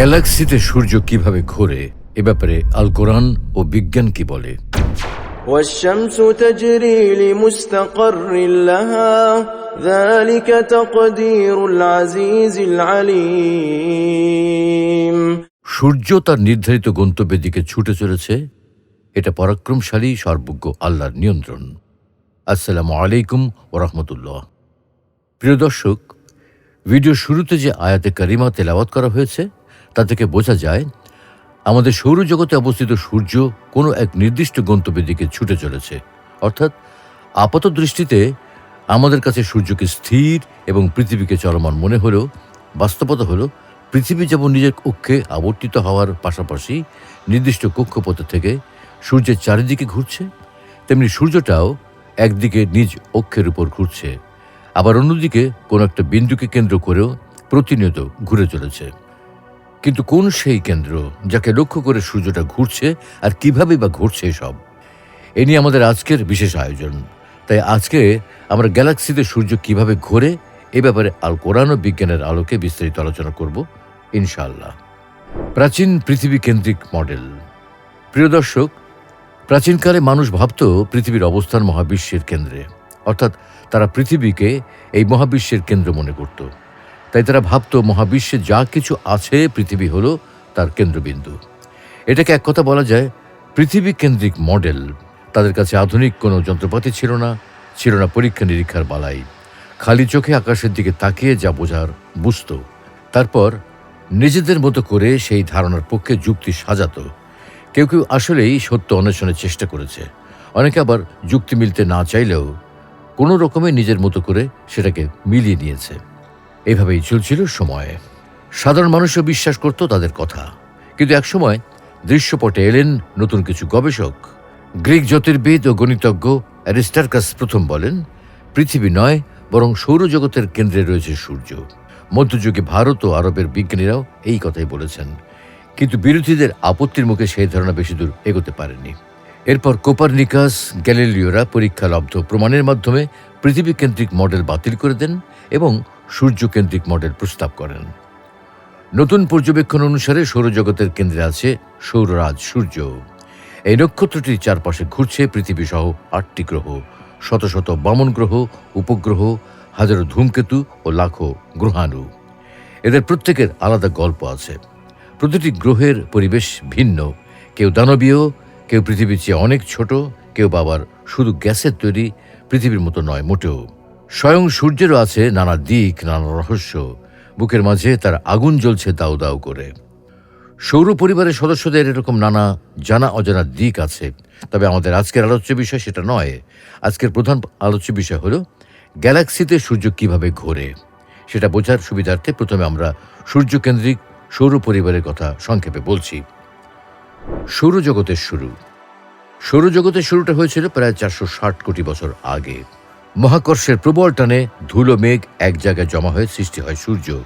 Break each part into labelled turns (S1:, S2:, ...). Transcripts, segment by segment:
S1: গ্যালাক্সিতে সূর্য কিভাবে ঘোরে এ ব্যাপারে আল কোরআন ও বিজ্ঞান কি বলে
S2: والشمس تجري لمستقر لها ذلك تقدير العزيز العليم
S1: সূর্য তার নির্ধারিত গন্তব্যের দিকে ছুটে চলেছে এটা পরাক্রমশালী সর্বজ্ঞ আল্লাহর নিয়ন্ত্রণ আসসালামু আলাইকুম ওরহমতুল্লাহ প্রিয় দর্শক ভিডিও শুরুতে যে আয়াতে কারিমা তেলাওয়াত করা হয়েছে তা থেকে বোঝা যায়, আমাদের সৌরজগতে অবস্থিত সূর্য কোনো এক নির্দিষ্ট গন্তব্যের দিকে ছুটে চলেছে। অর্থাৎ আপাত দৃষ্টিতে আমাদের কাছে সূর্যকে স্থির এবং পৃথিবীকে চলমান মনে হলেও, বাস্তবতা হলো পৃথিবী যেমন নিজের কক্ষে আবর্তিত হওয়ার পাশাপাশি নির্দিষ্ট কক্ষপথে থেকে সূর্যের চারিদিকে ঘুরছে, তেমনি সূর্যটাও একদিকে নিজ অক্ষের উপর ঘুরছে, আবার অন্যদিকে কোনো একটা বিন্দুকে কেন্দ্র করেও প্রতিনিয়ত ঘুরে চলেছে। কিন্তু কোন সেই কেন্দ্র যাকে লক্ষ্য করে সূর্যটা ঘুরছে আর কীভাবে বা ঘুরছে সব এ নিয়ে আমাদের আজকের বিশেষ আয়োজন। তাই আজকে আমরা গ্যালাক্সিতে সূর্য কীভাবে ঘোরে এ ব্যাপারে আল কোরআন ও বিজ্ঞানের আলোকে বিস্তারিত আলোচনা করব, ইনশাআল্লাহ। প্রাচীন পৃথিবী কেন্দ্রিক মডেল। প্রিয় দর্শক, প্রাচীনকালে মানুষ ভাবত পৃথিবীর অবস্থান মহাবিশ্বের কেন্দ্রে। অর্থাৎ তারা পৃথিবীকে এই মহাবিশ্বের কেন্দ্র মনে করত। তাই তারা ভাবত, মহাবিশ্বে যা কিছু আছে পৃথিবী হলো তার কেন্দ্রবিন্দু। এটাকে এক কথা বলা যায় পৃথিবী কেন্দ্রিক মডেল। তাদের কাছে আধুনিক কোনো যন্ত্রপাতি ছিল না ছিল না পরীক্ষা নিরীক্ষার বালাই। খালি চোখে আকাশের দিকে তাকিয়ে যা বোঝার বুঝত। তারপর নিজেদের মতো করে সেই ধারণার পক্ষে যুক্তি সাজাতো। কেউ কেউ আসলেই সত্য অন্বেষণের চেষ্টা করেছে। অনেকে আবার যুক্তি মিলতে না চাইলেও কোনো রকমে নিজের মতো করে সেটাকে মিলিয়ে নিয়েছে। এভাবেই চলছিল সময়ে। সাধারণ মানুষও বিশ্বাস করত তাদের কথা। কিন্তু একসময় দৃশ্যপটে এলেন নতুন কিছু গবেষক। গ্রিক জ্যোতির্বিদ ও গণিতজ্ঞ অ্যারিস্টার্কাস প্রথম বলেন, পৃথিবী নয়, বরং সৌরজগতের কেন্দ্রে রয়েছে সূর্য। মধ্যযুগে ভারত ও আরবের বিজ্ঞানীরাও এই কথাই বলেছেন। কিন্তু বিরোধীদের আপত্তির মুখে সেই ধারণা বেশি দূর এগোতে পারেনি। এরপর কোপারনিকাস, গ্যালিলিওরা পরীক্ষালব্ধ প্রমাণের মাধ্যমে পৃথিবী কেন্দ্রিক মডেল বাতিল করে দেন এবং সূর্য কেন্দ্রিক মডেল প্রস্তাব করেন। নতুন পর্যবেক্ষণ অনুসারে সৌরজগতের কেন্দ্রে আছে সৌররাজ সূর্য। এই নক্ষত্রটির চারপাশে ঘুরছে পৃথিবী সহ আটটি গ্রহ, শত শত বামন গ্রহ, উপগ্রহ, হাজারো ধূমকেতু ও লাখো গ্রহাণু। এদের প্রত্যেকের আলাদা গল্প আছে। প্রতিটি গ্রহের পরিবেশ ভিন্ন। কেউ দানবীয়, কেউ পৃথিবীর চেয়ে অনেক ছোট, কেউ বাবার শুধু গ্যাসের তৈরি, পৃথিবীর মতো নয়, মোটেও। স্বয়ং সূর্যেরও আছে নানা দিক, নানা রহস্য। বুকের মাঝে তার আগুন জ্বলছে দাউ দাউ করে। সৌর পরিবারের সদস্যদের এরকম নানা জানা অজানা দিক আছে। তবে আমাদের আজকের আলোচ্য বিষয় সেটা নয়। আজকের প্রধান আলোচ্য বিষয় হলো, গ্যালাক্সিতে সূর্য কীভাবে ঘোরে? সেটা বোঝার সুবিধার্থে প্রথমে আমরা সূর্যকেন্দ্রিক সৌর পরিবারের কথা সংক্ষেপে বলছি। সৌরজগতের শুরু। সৌরজগতের শুরুটা হয়েছিল প্রায় চারশো ষাট কোটি বছর আগে। মহাকর্ষের প্রবল টানে ধুলো মেঘ এক জায়গায় জমা হয়ে সৃষ্টি হয় সূর্য।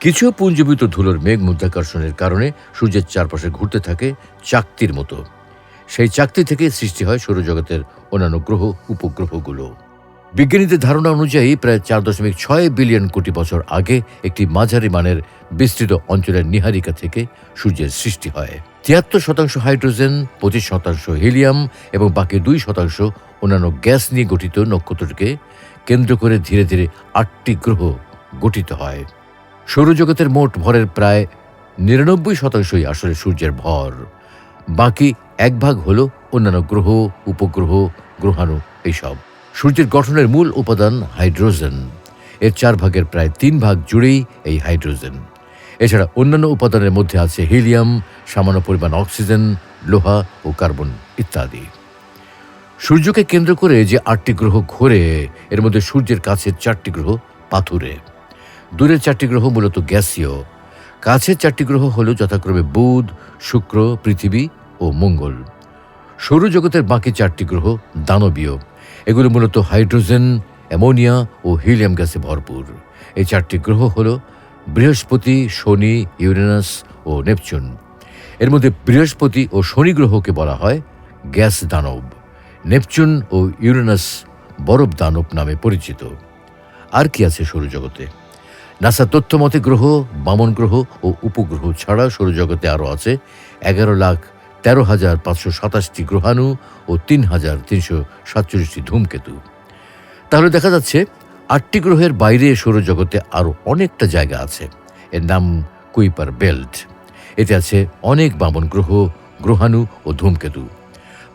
S1: কিছু পুঞ্জীভূত ধুলোর মেঘ মুদ্রাকর্ষণের কারণে সূর্যের চারপাশে ঘুরতে থাকে চাকতির মতো। সেই চাকতি থেকে সৃষ্টি হয় সৌরজগতের অন্যান্য গ্রহ উপগ্রহগুলো। বিজ্ঞানীদের ধারণা অনুযায়ী প্রায় চার দশমিক ছয় বিলিয়ন কোটি বছর আগে একটি মাঝারি মানের বিস্তৃত অঞ্চলের নিহারিকা থেকে সূর্যের সৃষ্টি হয়। তিয়াত্তর শতাংশ হাইড্রোজেন, পঁচিশ শতাংশ হিলিয়াম এবং বাকি দুই শতাংশ অন্যান্য গ্যাস নিয়ে গঠিত নক্ষত্রটিকে কেন্দ্র করে ধীরে ধীরে আটটি গ্রহ গঠিত হয়। সৌরজগতের মোট ভরের প্রায় নিরানব্বই শতাংশই আসলে সূর্যের ভর। বাকি এক ভাগ হল অন্যান্য গ্রহ, উপগ্রহ, গ্রহাণু, এইসব। সূর্যের গঠনের মূল উপাদান হাইড্রোজেন। এর চার ভাগের প্রায় তিন ভাগ জুড়েই এই হাইড্রোজেন। এছাড়া অন্যান্য উপাদানের মধ্যে আছে হিলিয়াম, সামান্য পরিমাণ অক্সিজেন, লোহা ও কার্বন ইত্যাদি। সূর্যকে কেন্দ্র করে যে আটটি গ্রহ ঘোরে, এর মধ্যে সূর্যের কাছের চারটি গ্রহ পাথুরে। দূরের চারটি গ্রহ মূলত গ্যাসীয়। কাছের চারটি গ্রহ হল যথাক্রমে বুধ, শুক্র, পৃথিবী ও মঙ্গল। সৌরজগতের বাকি চারটি গ্রহ দানবীয়। এগুলো মূলত হাইড্রোজেন, অ্যামোনিয়া ও হিলিয়াম গ্যাসে ভরপুর। এই চারটি গ্রহ হল বৃহস্পতি, শনি, ইউরেনাস ও নেপচুন। এর মধ্যে বৃহস্পতি ও শনি গ্রহকে বলা হয় গ্যাস দানব। নেপচুন ও ইউরেনাস বরফ দানব নামে পরিচিত। আর কি আছে সৌরজগতে? নাসা তথ্য মতে গ্রহ, বামন গ্রহ ও উপগ্রহ ছাড়া সৌরজগতে আরও আছে এগারো লাখ তেরো হাজার পাঁচশো সাতাশটি গ্রহাণু ও তিন হাজার তিনশো সাতচল্লিশটি ধূমকেতু। তাহলে দেখা যাচ্ছে আটটি গ্রহের বাইরে সৌরজগতে আরও অনেকটা জায়গা আছে। এর নাম কুইপার বেল্ট। এতে আছে অনেক বামন গ্রহ, গ্রহাণু ও ধূমকেতু।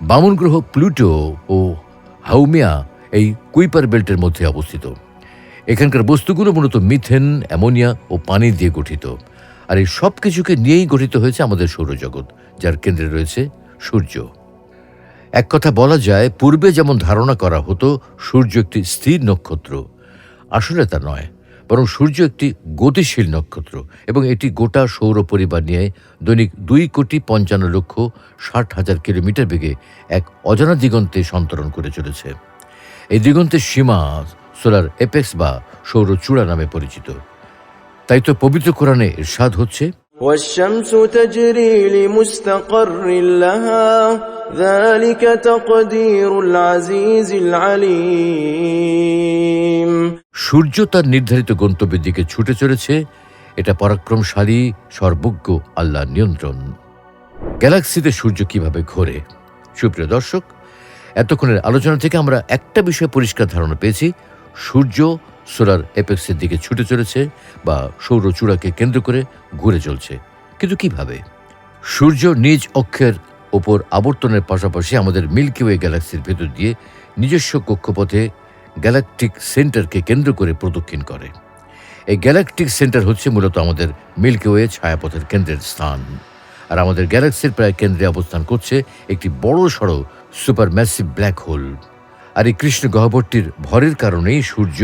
S1: বামন গ্রহ প্লুটো ও হাউমিয়া এই কুইপার বেল্টের মধ্যে অবস্থিত। এখানকার বস্তুগুলো মূলত মিথেন, অ্যামোনিয়া ও পানি দিয়ে গঠিত। আর এই সব কিছুকে নিয়েই গঠিত হয়েছে আমাদের সৌরজগৎ, যার কেন্দ্রে রয়েছে সূর্য। এক কথা বলা যায়, পূর্বে যেমন ধারণা করা হতো, সূর্য একটি স্থির নক্ষত্র। আসলে তা নয়। বরং সূর্য একটি গতিশীল নক্ষত্র এবং এটি গোটা সৌর পরিবার নিয়ে দৈনিক দুই কোটি পঞ্চান্ন লক্ষ ষাট হাজার কিলোমিটার বেগে এক অজানা দিগন্তে সন্তরণ করে চলেছে এই দিগন্তের সীমা সোলার এপেক্স বা সৌর চূড়া নামে পরিচিত তাই তো পবিত্র কোরআনে ইরশাদ হচ্ছে
S2: والشمس تجري لمستقر لها ذلك تقدير العزيز العليم
S1: সূর্য তার নির্ধারিত গন্তব্যের দিকে ছুটে চলেছে। এটা পরাক্রমশালী, সর্বজ্ঞ আল্লাহ নিয়ন্ত্রণ। গ্যালাক্সিতে সূর্য কীভাবে ঘোরে? সুপ্রিয় দর্শক, এতক্ষণের আলোচনা থেকে আমরা একটা বিষয় পরিষ্কার ধারণা পেয়েছি। সূর্য সোলার এপেক্সের দিকে ছুটে চলেছে বা সৌর চূড়াকে কেন্দ্র করে ঘুরে চলছে। কিন্তু কীভাবে? সূর্য নিজ অক্ষের ওপর আবর্তনের পাশাপাশি আমাদের মিল্কি ওয়ে গ্যালাক্সির ভেতর দিয়ে নিজস্ব কক্ষপথে গ্যালাকটিক সেন্টারকে কেন্দ্র করে প্রদক্ষিণ করে। এই গ্যালাকটিক সেন্টার হচ্ছে মূলত আমাদের মিল্কি ওয়ে ছায়াপথের কেন্দ্রের স্থান। আর আমাদের গ্যালাক্সির প্রায় কেন্দ্রে অবস্থান করছে একটি বড় সড়ো সুপার ম্যাসিভ ব্ল্যাক হোল আর এই কৃষ্ণ গহ্বরটির ভরের কারণেই সূর্য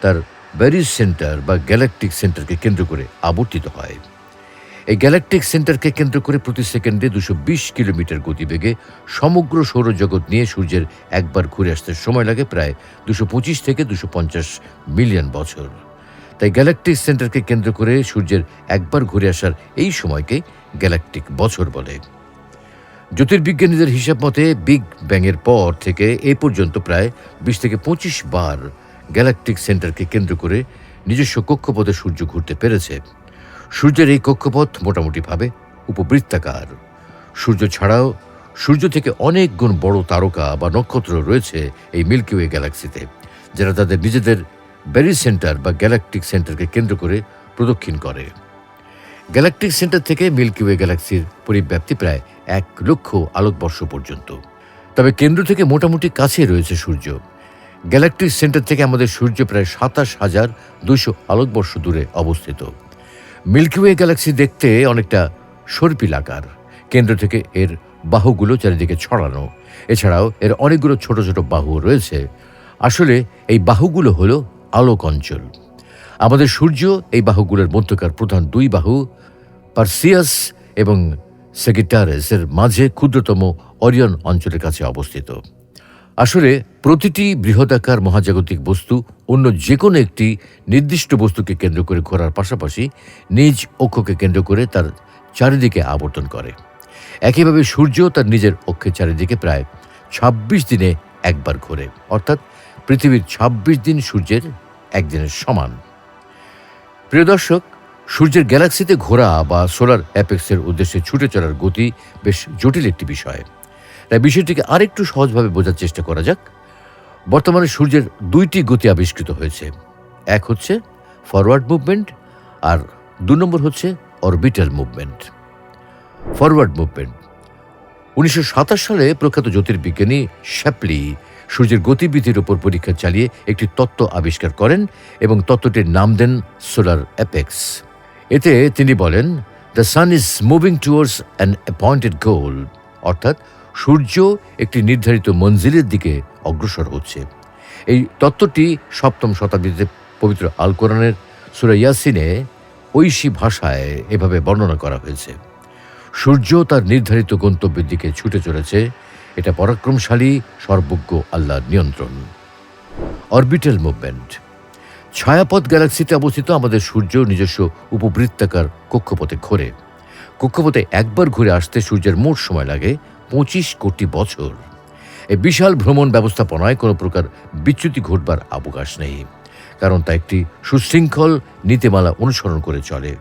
S1: তার ব্যারিজ সেন্টার বা গ্যালাকটিক সেন্টারকে কেন্দ্র করে আবর্তিত হয়। এই গ্যালাকটিক সেন্টারকে কেন্দ্র করে প্রতি সেকেন্ডে দুশো বিশ কিলোমিটার গতিবেগে সমগ্র সৌরজগৎ নিয়ে সূর্যের একবার ঘুরে আসতে সময় লাগে প্রায় দুশো পঁচিশ থেকে দুশো পঞ্চাশ মিলিয়ন বছর। তাই গ্যালাকটিক সেন্টারকে কেন্দ্র করে সূর্যের একবার ঘুরে আসার এই সময়কে গ্যালাকটিক বছর বলে। জ্যোতির্বিজ্ঞানীদের হিসাব মতে বিগ ব্যাংয়ের পর থেকে এ পর্যন্ত প্রায় বিশ থেকে পঁচিশ বার গ্যালাকটিক সেন্টারকে কেন্দ্র করে নিজস্ব কক্ষপথে সূর্য ঘুরতে পেরেছে। সূর্যের এই কক্ষপথ মোটামুটিভাবে উপবৃত্তাকার। সূর্য ছাড়াও সূর্য থেকে অনেক গুণ বড় তারকা বা নক্ষত্র রয়েছে এই মিল্কি ওয়ে গ্যালাক্সিতে, যারা তাদের নিজেদের ব্যারি সেন্টার বা গ্যালাকটিক সেন্টারকে কেন্দ্র করে প্রদক্ষিণ করে। গ্যালাকটিক সেন্টার থেকে মিল্কি ওয়ে গ্যালাক্সির পরিব্যাপ্তি প্রায় এক লক্ষ আলোকবর্ষ পর্যন্ত। তবে কেন্দ্র থেকে মোটামুটি কাছে রয়েছে সূর্য। গ্যালাকটিক সেন্টার থেকে আমাদের সূর্য প্রায় সাতাশ হাজার দুশো আলোকবর্ষ দূরে অবস্থিত। মিল্কি ওয়ে গ্যালাক্সি দেখতে অনেকটা সর্পিল আকার কেন্দ্র থেকে এর বাহুগুলো চারিদিকে ছড়ানো। এছাড়াও এর অনেকগুলো ছোট ছোট বাহু রয়েছে। আসলে এই বাহুগুলো হলো আলোক অঞ্চল। আমাদের সূর্য এই বাহুগুলোর মধ্যকার প্রধান দুই বাহু, পার্সিয়াস এবং সেগিটারেস এর মাঝে ক্ষুদ্রতম অরিয়ন অঞ্চলের কাছে অবস্থিত। আসলে প্রতিটি বৃহদাকার মহাজাগতিক বস্তু অন্য যে কোনো একটি নির্দিষ্ট বস্তুকে কেন্দ্র করে ঘোরার পাশাপাশি নিজ অক্ষকে কেন্দ্র করে তার চারিদিকে আবর্তন করে। একইভাবে সূর্য তার নিজের অক্ষের চারিদিকে প্রায় ২৬ দিনে একবার ঘোরে, অর্থাৎ পৃথিবীর ২৬ দিন সূর্যের একদিনের সমান। প্রিয় দর্শক, সূর্যের গ্যালাক্সিতে ঘোরা বা সোলার অ্যাপেক্সের উদ্দেশ্যে ছুটে চলার গতি বেশ জটিল একটি বিষয়। তাই বিষয়টিকে আরেকটু সহজভাবে বোঝার চেষ্টা করা যাক। বর্তমানে সূর্যের দুইটি গতি আবিষ্কৃত হয়েছে। এক হচ্ছে ফরওয়ার্ড মুভমেন্ট আর দু নম্বর হচ্ছে অরবিটাল মুভমেন্ট ফরওয়ার্ড মুভমেন্ট উনিশশো সাতাশ সালে প্রখ্যাত জ্যোতির্বিজ্ঞানী শ্যাপলি সূর্যের গতিবিধির উপর পরীক্ষা চালিয়ে একটি তত্ত্ব আবিষ্কার করেন এবং তত্ত্বটির নাম দেন সোলার অ্যাপেক্স। এতে তিনি বলেন the sun is moving towards an appointed goal অর্থাৎ সূর্য একটি নির্ধারিত মঞ্জিলের দিকে অগ্রসর হচ্ছে। এই তত্ত্বটি সপ্তম শতাব্দীতে পবিত্র আল কোরআনের সুরা ইয়াসিনে ঐশী ভাষায় এভাবে বর্ণনা করা হয়েছে। সূর্য তার নির্ধারিত গন্তব্যের দিকে ছুটে চলেছে। এটা পরাক্রমশালী, সর্বজ্ঞ আল্লাহর নিয়ন্ত্রণ। অরবিটাল মুভমেন্ট ছায়াপথ গ্যালাক্সিতে অবস্থিত আমাদের সূর্য নিজস্ব উপবৃত্তাকার কক্ষপথে ঘোরে। কক্ষপথে একবার ঘুরে আসতে সূর্যের মোট সময় লাগে পঁচিশ কোটি বছর এই বিশাল ভ্রমণ ব্যবস্থাপনায় কোনো প্রকার বিচ্যুতি ঘটবার অবকাশ নেই কারণ তা একটি সুশৃঙ্খল নীতিমালা অনুসরণ করে চলে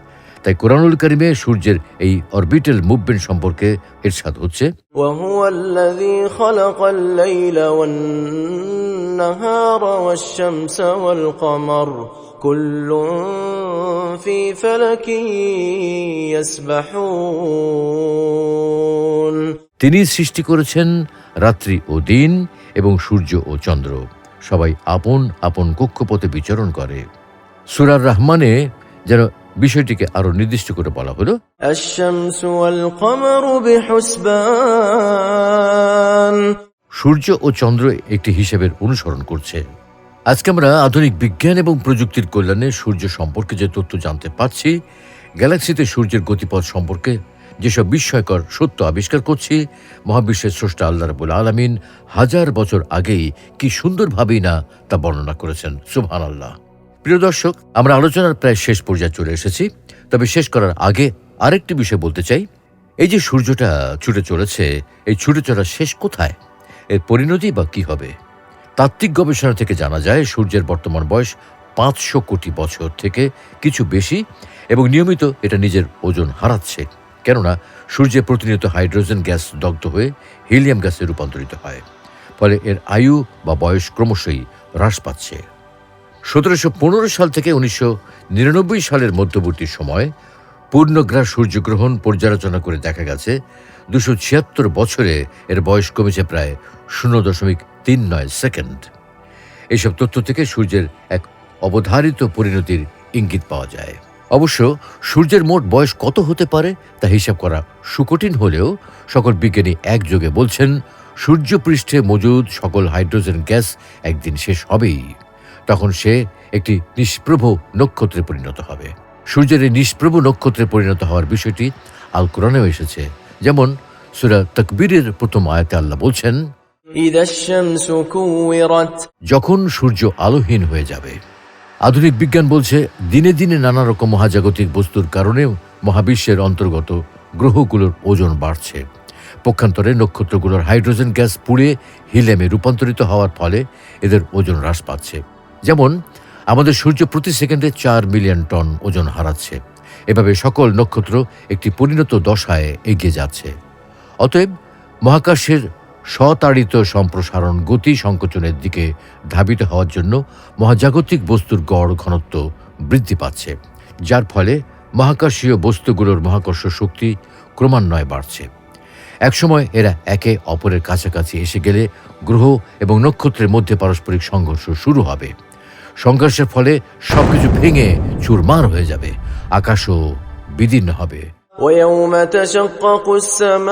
S1: তাই কোরআনুল করিমে সূর্যের এই অরবিটাল মুভমেন্ট সম্পর্কে এরশাদ হচ্ছে
S2: وهو الذي خلق الليل والنهار والشمس والقمر كل في فلك يسبحون
S1: তিনি সৃষ্টি করেছেন রাত্রি ও দিন এবং সূর্য ও চন্দ্র। সবাই আপন আপন কক্ষপথে বিচরণ করে। সুরার রহমানে যেন বিষয়টিকে আরও নির্দিষ্ট করে বলা হলো সূর্য ও চন্দ্র একটি হিসেবের অনুসরণ করছে। আজকে আমরা আধুনিক বিজ্ঞান এবং প্রযুক্তির কল্যাণে সূর্য সম্পর্কে যে তথ্য জানতে পারছি গ্যালাক্সিতে সূর্যের গতিপথ সম্পর্কে যেসব বিস্ময়কর সত্য আবিষ্কার করছি, মহাবিশ্বের স্রষ্টা আল্লাহ রাবুল আলমিন হাজার বছর আগেই কি সুন্দরভাবেই না তা বর্ণনা করেছেন। সুবহান আল্লাহ প্রিয় দর্শক, আমরা আলোচনার প্রায় শেষ পর্যায়ে চলে এসেছি। তবে শেষ করার আগে আরেকটি বিষয় বলতে চাই। এই যে সূর্যটা ছুটে চলেছে, এই ছুটে চলার শেষ কোথায়? এর পরিণতি বা কি হবে? তাত্ত্বিক গবেষণা থেকে জানা যায়, সূর্যের বর্তমান বয়স পাঁচশো কোটি বছর থেকে কিছু বেশি এবং নিয়মিত এটা নিজের ওজন হারাচ্ছে। কেননা সূর্যে প্রতিনিয়ত হাইড্রোজেন গ্যাস দগ্ধ হয়ে হিলিয়াম গ্যাসে রূপান্তরিত হয়, ফলে এর আয়ু বা বয়স ক্রমশই হ্রাস পাচ্ছে। সতেরোশো পনেরো সাল থেকে উনিশশো নিরানব্বই সালের মধ্যবর্তী সময় পূর্ণগ্রাস সূর্যগ্রহণ পর্যালোচনা করে দেখা গেছে, দুশো ছিয়াত্তর বছরে এর বয়স কমেছে প্রায় শূন্য দশমিক তিন নয় সেকেন্ড। এইসব তথ্য থেকে সূর্যের এক অবধারিত পরিণতির ইঙ্গিত পাওয়া যায়। অবশ্য সূর্যের মোট বয়স কত হতে পারে তা হিসাব করা সুকঠিন হলেও সকল বিজ্ঞানী একযোগে বলছেন সূর্যপৃষ্ঠে মজুদ সকল হাইড্রোজেন গ্যাস একদিন শেষ হবেই। তখন সে একটি নিষ্প্রভ নক্ষত্রে পরিণত হবে। সূর্যের এই নিষ্প্রভ নক্ষত্রে পরিণত হওয়ার বিষয়টি আল কোরআনেও এসেছে। যেমন সুরা তকবীরের প্রথম আয়তে আল্লাহ বলছেন যখন সূর্য আলোহীন হয়ে যাবে আধুনিক বিজ্ঞান বলছে, দিনে দিনে নানা রকম মহাজাগতিক বস্তুর কারণেও মহাবিশ্বের অন্তর্গত গ্রহগুলোর ওজন বাড়ছে। পক্ষান্তরে নক্ষত্রগুলোর হাইড্রোজেন গ্যাস পুড়ে হিলেমে রূপান্তরিত হওয়ার ফলে এদের ওজন হ্রাস পাচ্ছে। যেমন, আমাদের সূর্য প্রতি সেকেন্ডে চার মিলিয়ন টন ওজন হারাচ্ছে। এভাবে সকল নক্ষত্র একটি পরিণত দশায় এগিয়ে যাচ্ছে। অতএব, মহাকাশের স্বতাড়িত সম্প্রসারণ গতি সংকোচনের দিকে ধাবিত হওয়ার জন্য মহাজাগতিক বস্তুর গড় ঘনত্ব বৃদ্ধি পাচ্ছে, যার ফলে মহাকাশীয় বস্তুগুলোর মহাকর্ষ শক্তি ক্রমান্বয়ে বাড়ছে। একসময় এরা একে অপরের কাছাকাছি এসে গেলে গ্রহ এবং নক্ষত্রের মধ্যে পারস্পরিক সংঘর্ষ শুরু হবে। সংঘর্ষের ফলে সবকিছু ভেঙে চুরমার হয়ে যাবে, আকাশও বিদীর্ণ হবে।
S2: ويوم تشقق السماء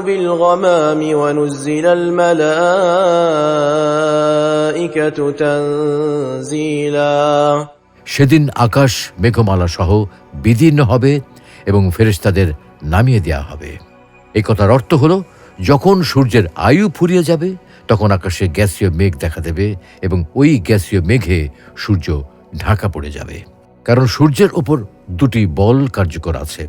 S2: بالغمام ونزل الملائكة تنزيلا
S1: সেদিন আকাশ মেঘমালা সহ বিদীর্ণ হবে এবং ফেরেশতাদের নামিয়ে দেওয়া হবে এই কথার অর্থ হলো যখন সূর্যের আয়ু ফুরিয়ে যাবে তখন আকাশে গ্যাসীয় মেঘ দেখা দেবে এবং ওই গ্যাসীয় মেঘে সূর্য ঢাকা পড়ে যাবে কারণ সূর্যের ওপর দুটি বল কার্যকর আছে।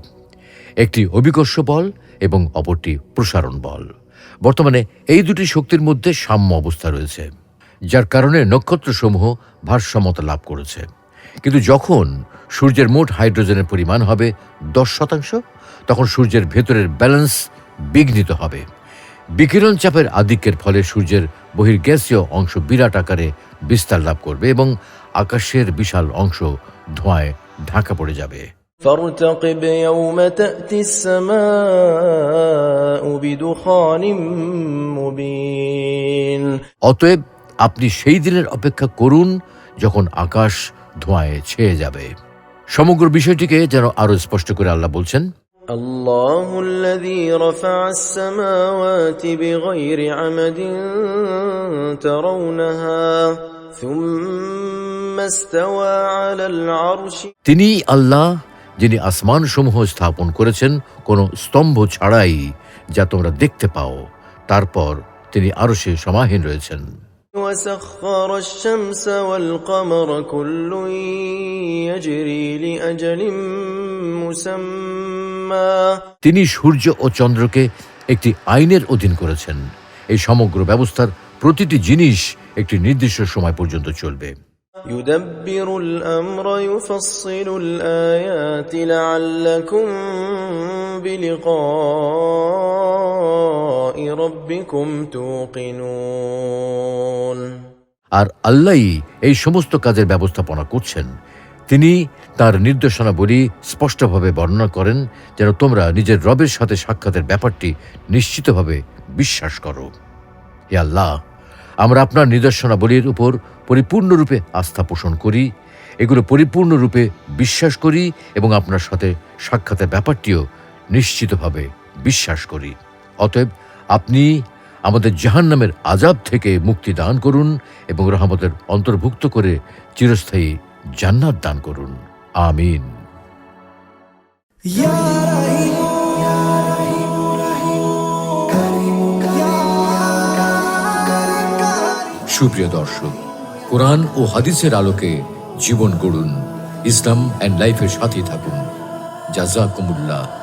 S1: একটি অভিকর্ষ বল এবং অপরটি প্রসারণ বল। বর্তমানে এই দুটি শক্তির মধ্যে সাম্য অবস্থা রয়েছে, যার কারণে নক্ষত্রসমূহ ভারসাম্যতা লাভ করেছে। কিন্তু যখন সূর্যের মোট হাইড্রোজেনের পরিমাণ হবে দশ শতাংশ, তখন সূর্যের ভেতরের ব্যালেন্স বিঘ্নিত হবে। বিকিরণ চাপের আধিক্যের ফলে সূর্যের বহির্গ্যাসীয় অংশ বিরাট আকারে বিস্তার লাভ করবে এবং আকাশের বিশাল অংশ ধোঁয়ায় ঢাকা পড়ে যাবে
S2: فارتقب يوم تأتي السماء بدخان مبين
S1: অতএব আপনি সেই দিনের অপেক্ষা করুন যখন আকাশ ধোঁয়ায় ছেয়ে যাবে সমগ্র বিষয়টিকে যেন আরো স্পষ্ট করে আল্লাহ বলছেন
S2: الله الذي رفع السماوات بغير عمد ترونها ثم استوى على العرش
S1: তিনি আল্লাহ যিনি আসমান সমূহ স্থাপন করেছেন কোনো স্তম্ভ ছাড়াই যা তোমরা দেখতে পাও তারপর তিনি আরো সে সমাহীন রয়েছেন
S2: وسخر الشمس والقمر كل يجري لأجل مسمى
S1: তিনি সূর্য ও চন্দ্রকে একটি আইনের অধীন করেছেন এই সমগ্র ব্যবস্থার প্রতিটি জিনিস একটি নির্দিষ্ট সময় পর্যন্ত চলবে
S2: يدبر الأمر يفصل الآيات لعلكم بلقاء ربكم توقنون
S1: আর আল্লাহই এই সমস্ত কাজের ব্যবস্থাপনা করছেন তিনি তার নির্দেশনাবলী স্পষ্টভাবে বর্ণনা করেন যেন তোমরা নিজের রবের সাথে সাক্ষাতের ব্যাপারটি নিশ্চিতভাবে বিশ্বাস করো হে আল্লাহ আমরা আপনার নিদর্শনাবলীর উপর পরিপূর্ণরূপে আস্থা পোষণ করি, এগুলো পরিপূর্ণরূপে বিশ্বাস করি এবং আপনার সাথে সাক্ষাতের ব্যাপারটিও নিশ্চিতভাবে বিশ্বাস করি। অতএব আপনি আমাদের জাহান্নামের আজাব থেকে মুক্তি দান করুন এবং রহমতের অন্তর্ভুক্ত করে চিরস্থায়ী জান্নাত দান করুন। আমিন। সুপ্রিয় দর্শক কোরআন ও হাদিসের আলোকে জীবন গড়ুন ইসলাম অ্যান্ড লাইফের সাথে থাকুন। জাজাকুমুল্লাহ।